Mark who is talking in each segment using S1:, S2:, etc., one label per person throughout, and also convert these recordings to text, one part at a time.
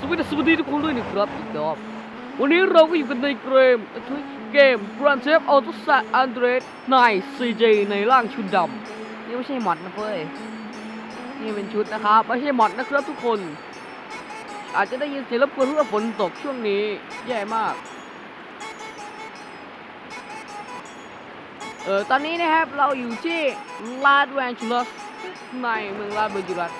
S1: สวัสดีสวัสดีทุกคนด้วยนะครับอีกรอบวันนี้เราก็อยู่กันในเกมทุยเกม Grand Theft Auto San Andreas ใน CJ ในร่างชุดดำนี่ไม่ใช่หมอดนะเฟ้ยนี่เป็นชุดนะครับไม่ใช่หมอดนะครับทุกคน อาจจะได้ยินเสียงรบกวนเพราะฝนตกช่วงนี้แย่มากเออตอนนี้นะครับเราอยู่ที่ลาดแวนชูลัสในเมืองลาดเวจูรัส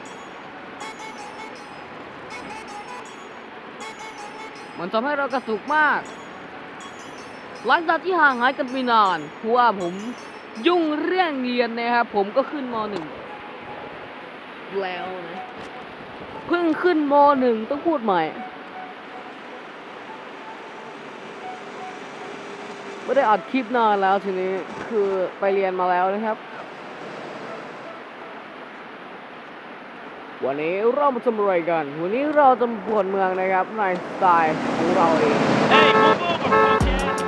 S1: มันทำให้เรากระตุกมาก หลังจากที่ห่างหายกันไปนานเพราะว่าผมยุ่งเรื่องเรียนนะครับผมก็ขึ้นมหนึ่งแล้วนะเพิ่งขึ้นมหนึ่งต้องพูดใหม่ ไม่ได้อัดคลิปนานแล้วทีนี้คือไปเรียนมาแล้วนะครับ วันนี้เรามาทำอะไรกัน วันนี้เราจะมาปวดเมืองนะครับในสไตล์ของเราเอง
S2: Hey, move over, punkhead.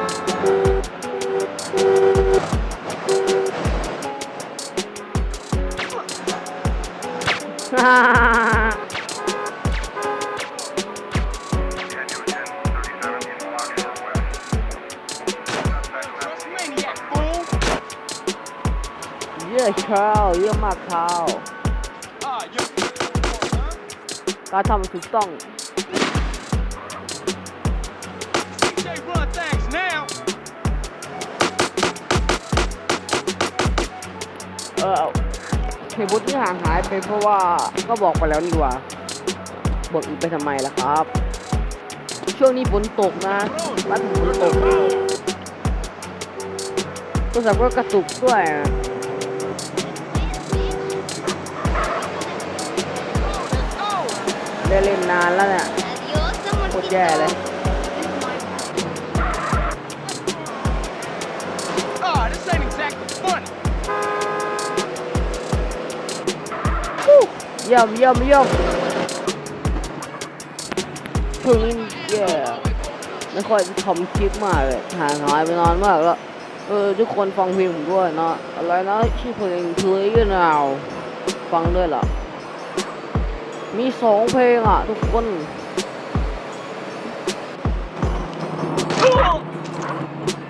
S1: เยี่ยเช้าเยี่ยมมากเช้า
S2: Ah, you.
S1: การทำมันถูกต้อง
S2: CJ run things now.
S1: เออเหตุผลที่ห่างหายไปเพราะว่าก็บอกไปแล้วนี่หว่าบอกอีกไปทำไมล่ะครับ ช่วงนี้ฝนตกนะรัดฝนตกโทรศัพท์ก็กระตุกด้วยนะ นนานแล้วเนี่ย
S3: Adiós, amor.
S1: โคตรแย่เลย
S2: Ah, this ain't exactly funny.
S1: เยี่ยมเยี่ยมเยี่ยมช่วงนี้แย่ไม่ค่อยทำคลิปมากเลยห่างหายไปนานมากแล้ว เออ ทุกคนฟังเพลงผมด้วยเนาะอะไรนะชื่อเพลงเธอยืนเอาฟังด้วยเหรอ มีสองเพลงอะทุกคน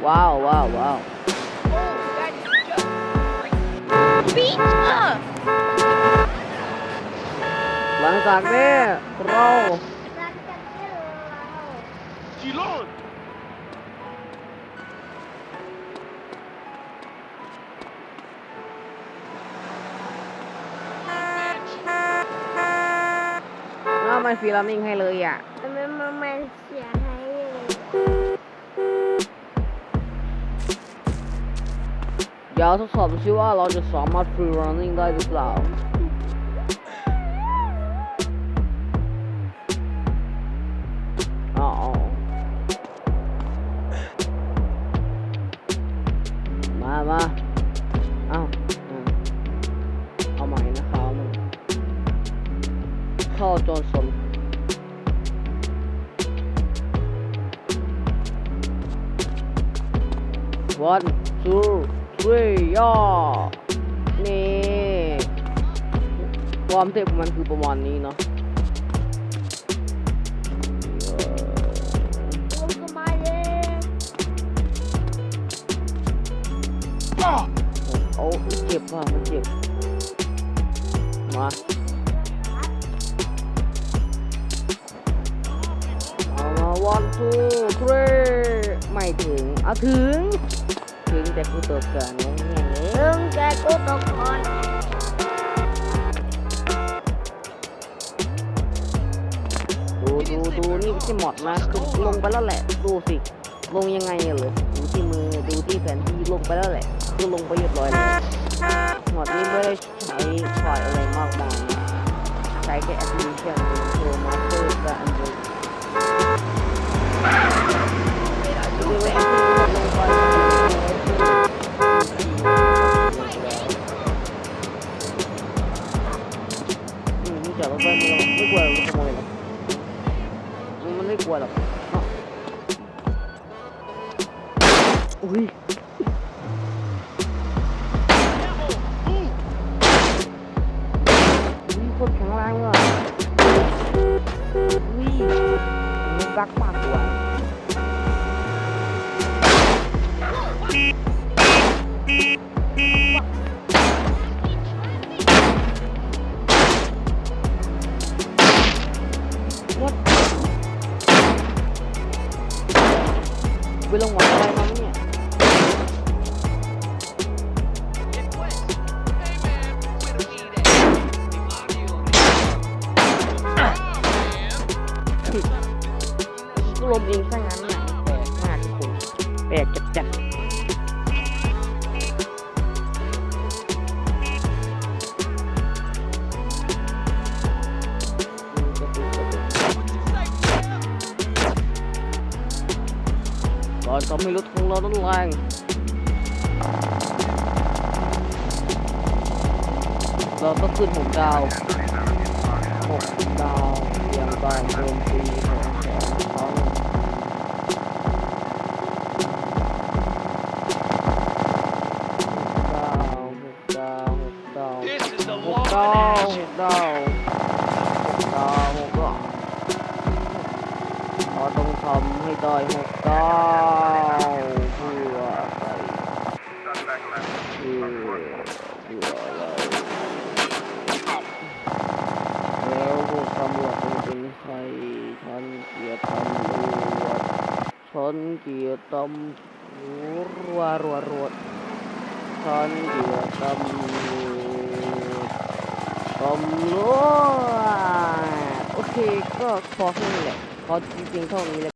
S1: ว้าวว้าวว้าว
S3: Beach up.
S1: หลังจากนี้เรา
S2: G-Lord.
S1: น่า มันฟีลามิ่งให้เลยอะ
S3: มันมันมันเสียให้เลย
S1: เดี๋ยวทดสอบดูซิว่าเราจะสามารถฟรีรันนิ่งได้หรือเปล่าอ๋อมามาเอ้าอืมเอาใหม่นะครับมึงเ one two three ย่อ นี่ความเทพของมันคือประมาณนี้เนาะ
S3: โอ้ก็มาเลย
S1: เจ็บว่ะมันเจ็บ มาเอามา one two three ไม่ถึง เอาถึง แต่กูตกก่อนงงเงี้ยเลย
S3: ถึงแกกูตกก่อน
S1: ดูดูดูนี่ไม่หมดนะคือลงไปแล้วแหละ ดูสิ ลงยังไงอะเลยดูที่มือดูที่แผนที่ลงไปแล้วแหละ คือลงไปเรียบร้อยแล้วหมดนี้ไม่ได้ใช้ไฟล์อะไรมากมายใช้แค่แอปพลิเคชันโทรมาเพื่อกับอันดรอย จอดรถไฟไม่กลัวรถขโมยหรอกมันไม่กลัวหรอกเนาะอุ้ยอุ้ยโคตรแข็งแรงเลยอะอุ้ยกักมากกว่า What ไปลงหวังอะไรมาเนี่ยก็ลมเองซะงั้นน่ะแปลกมากทุกคนแปลกจัดจั ทำให้รถของเรานั้นแรงเราต้องขึ้นหกดาวหกดาวอย่างบานโจมตีของสองครั้งดาวหกดาวหกดาวหกดาวหกดาวหกดาวหกดาว ทำให้ได้หกดาเพื่อไรเพื่อเพื่ออะไรแล้วพวกตำรวจเป็นใครฉันเกลียดตำรวจฉันเกลียดตำรวจรัวรัวฉันเกลียดตำรวจตำรวจโอเคก็พอแค่นี้แหละพอจริงๆเท่านี้แหละ